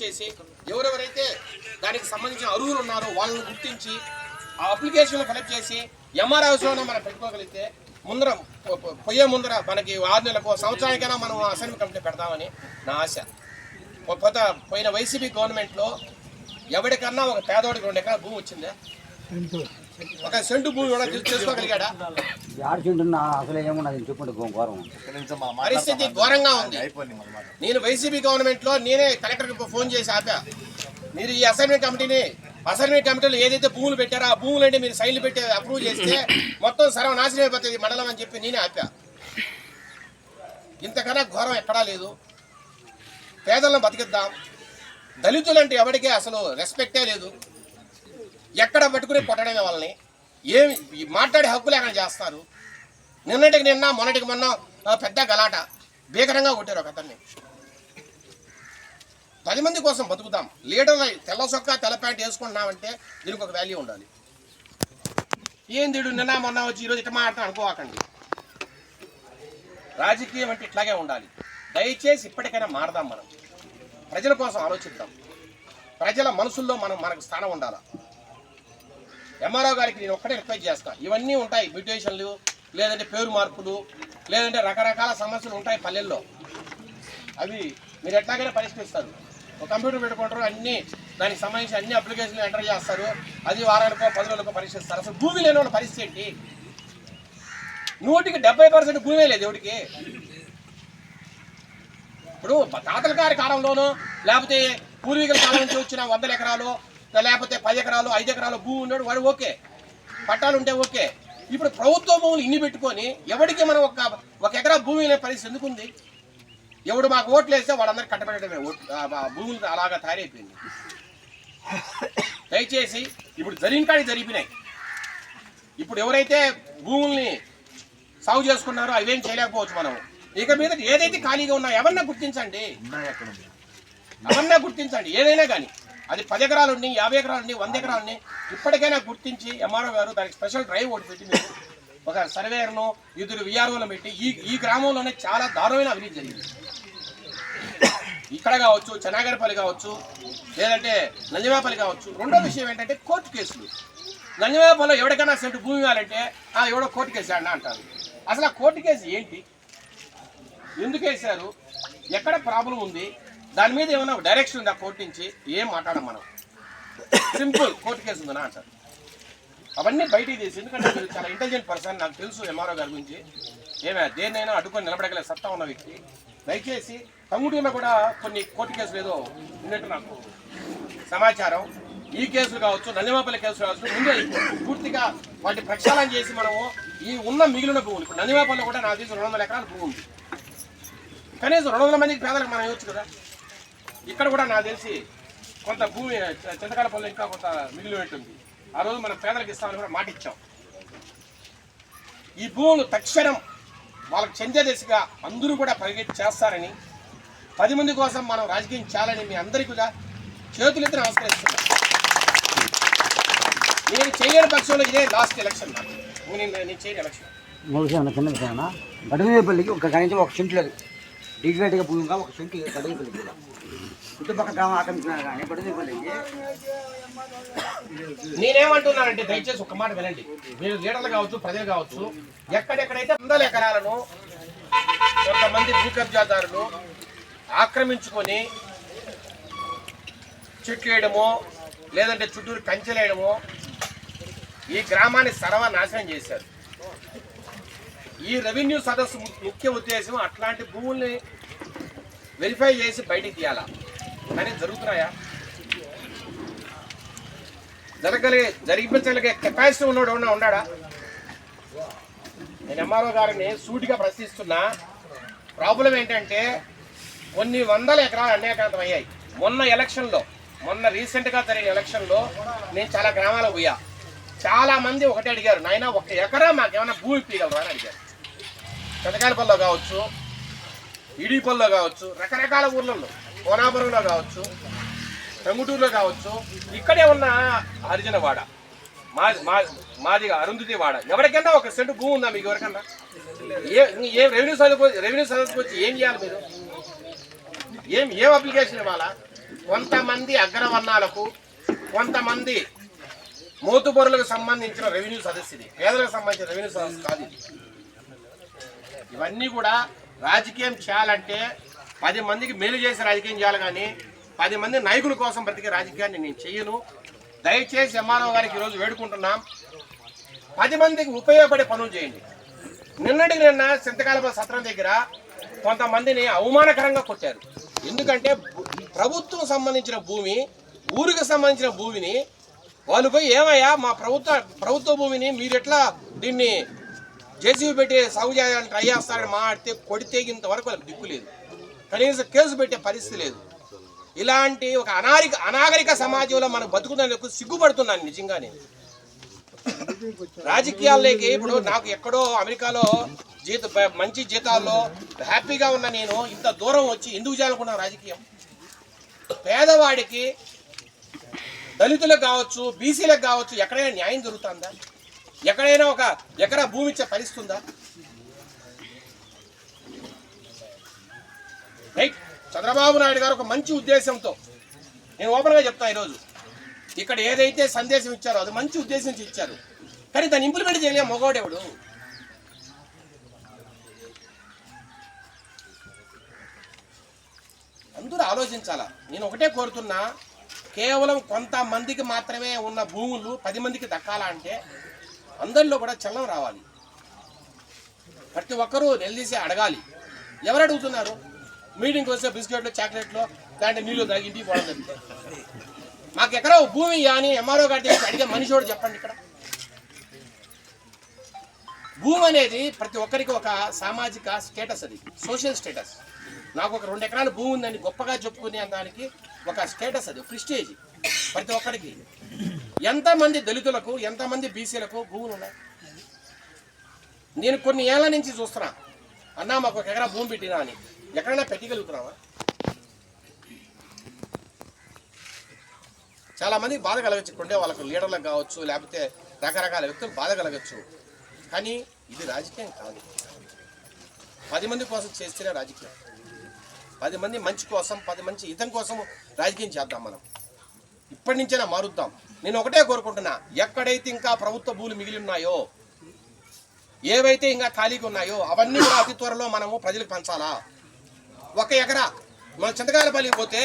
చేసి ఎవరెవరైతే దానికి సంబంధించిన అర్హులు ఉన్నారో వాళ్ళని గుర్తించి ఆ అప్లికేషన్లు కలెక్ట్ చేసి ఎంఆర్ హౌస్లోనే మనం పెట్టుకోగలిగితే ముందర పొయ్యే పోయే ముందర మనకి ఆరు నెలలకు సంవత్సరానికైనా మనం అసెంబ్లీ కమిటీ పెడదామని నా ఆశ. కొత్త పోయిన వైసీపీ గవర్నమెంట్లో ఎవరికన్నా ఒక పేదోడికి రెండు ఎకరాల భూమి వచ్చిందా? ఒక సెంటు భూమి కూడా చేసుకోగలిగాడా? ఆడుచుంటున్నా అసలు ఏమున్నది చెప్పుంటే ఘోరం. పరిస్థితి ఘోరంగా ఉంది. నేను వైసీపీ గవర్నమెంట్లో నేనే కలెక్టర్కి ఫోన్ చేసి ఆపా. మీరు ఈ అసైన్మెంట్ కమిటీని అసైన్మెంట్ కమిటీలో ఏదైతే భూములు పెట్టారో ఆ భూములు అంటే మీరు సైన్లు పెట్టి అప్రూవ్ చేస్తే మొత్తం సర్వనాశనం అయిపోతుంది మండలం అని చెప్పి నేనే ఆపా. ఇంతకన్నా ఘోరం ఎక్కడా లేదు. పేదలను బతికిద్దాం. దళితులు అంటే ఎవరికీ అసలు రెస్పెక్టే లేదు. ఎక్కడ పట్టుకుని కొట్టడమే వాళ్ళని. ఏమి మాట్లాడే హక్కు లేకుండా చేస్తారు? నిన్నటికి నిన్న మొన్నటికి మొన్న పెద్ద గలాట. భీకరంగా కొట్టారు ఒక అతన్ని. పది మంది కోసం బతుకుతాం. లీడర్ తెల్ల సొక్క తెల్ల ప్యాంట్ వేసుకుంటున్నామంటే దీనికి ఒక వాల్యూ ఉండాలి. ఏం దీడు నిన్న మొన్న వచ్చి ఈరోజు ఇట్లా మాట్లాడతాం అనుకోకండి. రాజకీయం అంటే ఇట్లాగే ఉండాలి. దయచేసి ఇప్పటికైనా మారదాం మనం. ప్రజల కోసం ఆలోచిద్దాం. ప్రజల మనసుల్లో మనం మనకు స్థానం ఉండాలి? ఎంఆర్ఓ గారికి నేను ఒక్కటే రిక్వెస్ట్ చేస్తాను ఇవన్నీ ఉంటాయి మ్యూటేషన్లు లేదంటే పేరు మార్పులు లేదంటే రకరకాల సమస్యలు ఉంటాయి పల్లెల్లో. అవి మీరు ఎట్లాగైనా పరిష్కరిస్తారు. ఒక కంప్యూటర్ పెట్టుకుంటారు అన్ని దానికి సంబంధించి అన్ని అప్లికేషన్లు ఎంటర్ చేస్తారు. అది వారానికో పది రోజులకో పరిశీలిస్తారు అసలు భూమి లేని వాళ్ళ పరిస్థితి ఏంటి? నూటికి డెబ్బై పర్సెంట్ భూమే లేదు ఎవడికి? ఇప్పుడు తాతల గారి కాలంలోనూ లేకపోతే పూర్వీకుల కాలం నుంచి వచ్చిన వందల ఎకరాలు లేకపోతే పది ఎకరాలు ఐదు ఎకరాలు భూమి ఉన్నాడు వాడు ఓకే. పట్టాలు ఉంటే ఓకే. ఇప్పుడు ప్రభుత్వ భూములు ఇన్ని పెట్టుకొని ఎవరికి మనం ఒక ఒక ఎకరా భూమి అనే పరిస్థితి ఎందుకుంది? ఎవడు మాకు ఓట్లు వేస్తే వాళ్ళందరికీ కట్టబెట్టడమే భూములు అలాగా తయారైపోయింది. దయచేసి ఇప్పుడు జరిగిన కాడికి జరిగినాయి ఇప్పుడు ఎవరైతే భూముల్ని సాగు చేసుకున్నారో అవేం చేయలేకపోవచ్చు మనం. ఇక మీద ఏదైతే ఖాళీగా ఉన్నాయో ఎవరన్నా గుర్తించండి. ఎవరన్నా గుర్తించండి. ఏదైనా కానీ. అది పది ఎకరాలు ఉండి యాభై ఎకరాలు ఉండి వంద ఎకరాలు ఉండి ఇప్పటికైనా గుర్తించి ఎంఆర్ఓ గారు దానికి స్పెషల్ డ్రైవ్ ఒకటి పెట్టి మీరు ఒక సర్వేయర్ను ఇద్దరు విఆర్ఓలను పెట్టి ఈ ఈ గ్రామంలోనే చాలా దారుణమైన అభివృద్ధి జరిగింది. ఇక్కడ కావచ్చు చెనాగరపల్లి కావచ్చు లేదంటే నంజమాపల్లి కావచ్చు రెండో విషయం ఏంటంటే కోర్టు కేసులు. నంజమాపల్లిలో ఎవరికైనా సెంటు భూమి ఇవ్వాలంటే ఆ ఎవడో కోర్టు కేసు అన్న అంటారు. అసలు ఆ కోర్టు కేసు ఏంటి? ఎందుకు వేశారు? ఎక్కడ ప్రాబ్లం ఉంది? దాని మీద ఏమైనా డైరెక్షన్ ఉందా కోర్టు నుంచి? ఏం మాట్లాడం మనం? సింపుల్ కోర్టు కేసు ఉందా అంటారు అవన్నీ బయటికి తీసి ఎందుకంటే మీరు చాలా ఇంటెలిజెంట్ పర్సన్ నాకు తెలుసు ఎంఆర్ఓ గారి గురించి. ఏమే దేన్నైనా అడ్డుకొని నిలబడగల సత్తా ఉన్న వ్యక్తి. దయచేసి తమ్ముడిలో కూడా కొన్ని కోర్టు కేసులు ఏదో ఉన్నట్టు నాకు సమాచారం. ఈ కేసులు కావచ్చు నందిమాపల్లి కేసులు కావచ్చు ముందే పూర్తిగా వాటి ప్రక్షాళన చేసి మనము ఈ ఉన్న మిగిలిన భూములు ఇప్పుడు నందిమాపల్లి కూడా నాకు తెలిసి రెండు వందల ఎకరాల భూమి ఉంది. కనీసం రెండు వందల మందికి పేదలకు మనం ఇవ్వచ్చు కదా? ఇక్కడ కూడా నాకు తెలిసి కొంత భూమి చింతకాలపల్లి ఇంకా కొంత మిగిలి ఉంటుంది ఆ రోజు మనం పేదలకు ఇస్తామని కూడా మాట ఇచ్చాం. ఈ భూములు తక్షణం వాళ్ళకి చెందే దిశగా అందరూ కూడా పరిగెత్తి చేస్తారని పది మంది కోసం మనం రాజకీయం చేయాలని మీ అందరికీ కూడా చేతులెత్తిన నమస్కరిస్తున్నాం. నేను చేయని పక్షంలో ఇదే లాస్ట్ ఎలక్షన్ నాకు. నేను నేను చేయని ఎలక్షన్ మూడు చిన్న ఒక కనీసం ఒక సెంటు లేదు. డిగ్రేట్గా భూమిగా ఒక సెంట్ గడివేపల్లికి కూడా. చుట్టుపక్కల గ్రామం ఆక్రమించినారు కానీ గడుగుపల్లికి నేనేమంటున్నానంటే దయచేసి ఒక మాట వినండి. మీరు లీడర్లు కావచ్చు ప్రజలు కావచ్చు ఎక్కడెక్కడైతే వందల ఎకరాలను కొంతమంది భూ కబ్జాదారులు ఆక్రమించుకొని చెట్లు వేయడమో లేదంటే చుట్టూరు కంచెలేయడమో ఈ గ్రామాన్ని సర్వనాశనం చేశారు. ఈ రెవెన్యూ సదస్సు ము- ముఖ్య ఉద్దేశం అట్లాంటి భూముల్ని వెరిఫై చేసి బయటికి తీయాలా? కానీ జరుగుతున్నాయా? జరగలిగే జరిపించగలిగే కెపాసిటీ ఉన్నాడు ఎవడన్నా ఉన్నాడా? నేను ఎంఆర్ఓ గారిని సూటిగా ప్రశ్నిస్తున్నా. ప్రాబ్లం ఏంటంటే కొన్ని వందల ఎకరాలు అన్యాక్రాంతం అయ్యాయి. మొన్న ఎలక్షన్లో మొన్న రీసెంట్గా జరిగిన ఎలక్షన్లో నేను చాలా గ్రామాలకు పోయా. చాలా మంది ఒకటే అడిగారు నాయన ఒక ఎకరా మాకేమైనా భూమి ఇప్పగలరా అని అడిగారు. పెదకాలపల్లిలో కావచ్చు ఇడీపల్లిలో కావచ్చు రకరకాల ఊర్లలో. కోనాపురంలో కావచ్చు టంగుటూరులో కావచ్చు ఇక్కడే ఉన్న హరిజనవాడ మా మా మాదిగా అరుంధతి వాడ. ఎవరికైనా ఒక సెంటు భూమి ఉందా మీకు ఎవరికన్నా ఏ ఏ రెవెన్యూ సదస్సు రెవెన్యూ సదస్సుకు వచ్చి ఏం చేయాలి మీరు? ఏం ఏం అప్లికేషన్ ఇవ్వాలా? కొంతమంది అగ్రవర్ణాలకు కొంతమంది మోతుబరులకు సంబంధించిన రెవెన్యూ సదస్సు ఇది. పేదలకు సంబంధించిన రెవెన్యూ సదస్సు కాదు ఇది. ఇవన్నీ కూడా రాజకీయం చేయాలంటే పది మందికి మేలు చేసి రాజకీయం చేయాలి కానీ పది మంది నాయకుల కోసం బ్రతికే రాజకీయాన్ని నేను చెయ్యను దయచేసి ఎంఆర్ఓ గారికి ఈరోజు వేడుకుంటున్నాం. పది మందికి ఉపయోగపడే పనులు చేయండి. నిన్నటికి నిన్న చింతకాలపల్లి సత్రం దగ్గర కొంతమందిని అవమానకరంగా కొట్టారు. ఎందుకంటే ప్రభుత్వం సంబంధించిన భూమి ఊరికి సంబంధించిన భూమిని వాళ్ళు పోయి ఏమయ్యా మా ప్రభుత్వ ప్రభుత్వ భూమిని మీరు ఎట్లా దీన్ని జేసీబీ పెట్టి సాగు చేయడానికి అయ్యేస్తారని మా మాట్లాడితే కొడితే ఇంతవరకు వాళ్ళకి దిక్కు లేదు. కనీసం కేసు పెట్టే పరిస్థితి లేదు. ఇలాంటి ఒక అనాగరిక అనాగరిక సమాజంలో మనం బతుకున్నందుకు సిగ్గుపడుతున్నాను నిజంగానే. రాజకీయాల్లోకి ఇప్పుడు నాకు ఎక్కడో అమెరికాలో జీత మంచి జీతాల్లో హ్యాపీగా ఉన్న నేను ఇంత దూరం వచ్చి ఎందుకు చేయాలనుకున్నాను రాజకీయం? పేదవాడికి దళితులకు కావచ్చు బీసీలకు కావచ్చు ఎక్కడైనా న్యాయం జరుగుతుందా? ఎక్కడైనా ఒక ఎకరా భూమి ఇచ్చే పరిస్థితుందా ఉందా రైట్ చంద్రబాబు నాయుడు గారు ఒక మంచి ఉద్దేశంతో నేను ఓపెన్గా చెప్తా ఈరోజు. ఇక్కడ ఏదైతే సందేశం ఇచ్చారో అది మంచి ఉద్దేశం ఇచ్చారు. కానీ దాన్ని ఇంప్లిమెంట్ చేయలే మగోడెవడు అందరూ ఆలోచించాలా? నేను ఒకటే కోరుతున్నా కేవలం కొంతమందికి మాత్రమే ఉన్న భూములు పది మందికి దక్కాలంటే అందరిలో కూడా చల్లం రావాలి. ప్రతి ఒక్కరూ నిలదీసి అడగాలి. ఎవరు అడుగుతున్నారు? మీటింగ్కి వస్తే బిస్కెట్లు చాక్లెట్లు దాంట్లో నీళ్ళు తాగి ఇంటికి పోవడం జరుగుతుంది మాకు ఎక్కడో భూమి అని ఎంఆర్ఓ గారి అడిగే మనిషి కూడా చెప్పండి ఇక్కడ? భూమి అనేది ప్రతి ఒక్కరికి ఒక సామాజిక స్టేటస్ అది సోషల్ స్టేటస్. నాకు ఒక రెండు ఎకరాల భూమి ఉందని గొప్పగా చెప్పుకునే దానికి ఒక స్టేటస్ అది ప్రిస్టేజ్. ప్రతి ఒక్కరికి. ఎంతమంది దళితులకు ఎంతమంది బీసీలకు భూములు ఉన్నాయి? నేను కొన్ని ఏళ్ళ నుంచి చూస్తున్నా. అన్నా మాకు ఒక ఎకరా భూమి పెట్టినా అని. ఎక్కడైనా పెట్టగలుగుతున్నావా? చాలా మంది బాధ కలగచ్చు ఇప్పుడుండే వాళ్ళకు లీడర్లకు కావచ్చు లేకపోతే రకరకాల వ్యక్తులు బాధ కలగచ్చు. కానీ ఇది రాజకీయం కాదు. పది మంది కోసం చేస్తేనే రాజకీయం. పది మంది మంచి కోసం పది మంచి హితం కోసం రాజకీయం చేద్దాం మనం. ఇప్పటి నుంచైనా మారుద్దాం. నేను ఒకటే కోరుకుంటున్నా ఎక్కడైతే ఇంకా ప్రభుత్వ భూములు మిగిలి ఉన్నాయో ఏవైతే ఇంకా ఖాళీగా ఉన్నాయో అవన్నీ కూడా అతి త్వరలో మనము ప్రజలకు పంచాలా? ఒక ఎకరా. మన చింతకాయలపల్లికి పోతే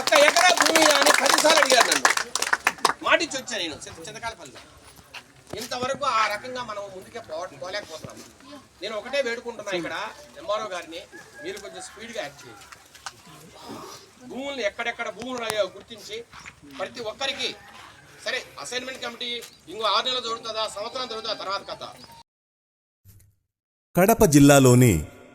ఒక్క ఎకరా భూమి అని పదిసార్లు అడిగారు నన్ను. మాటిచ్చి వచ్చాను నేను చింత చింతకాయలపల్లిలో. ఇంతవరకు ఆ రకంగా మనం ముందుకే పోలేకపోతున్నాం. నేను ఒకటే వేడుకుంటున్నా ఇక్కడ ఎంఆర్ఓ గారిని. మీరు కొంచెం స్పీడ్గా యాక్ట్ చేయండి. భూములు ఎక్కడెక్కడ భూములు గుర్తించి ప్రతి ఒక్కరికి సరే అసైన్మెంట్ కమిటీ ఇంకో ఆరు నెలలు దొరుకుతుందా సంవత్సరం దొరుకుతుందా తర్వాత కథ. కడప జిల్లాలోని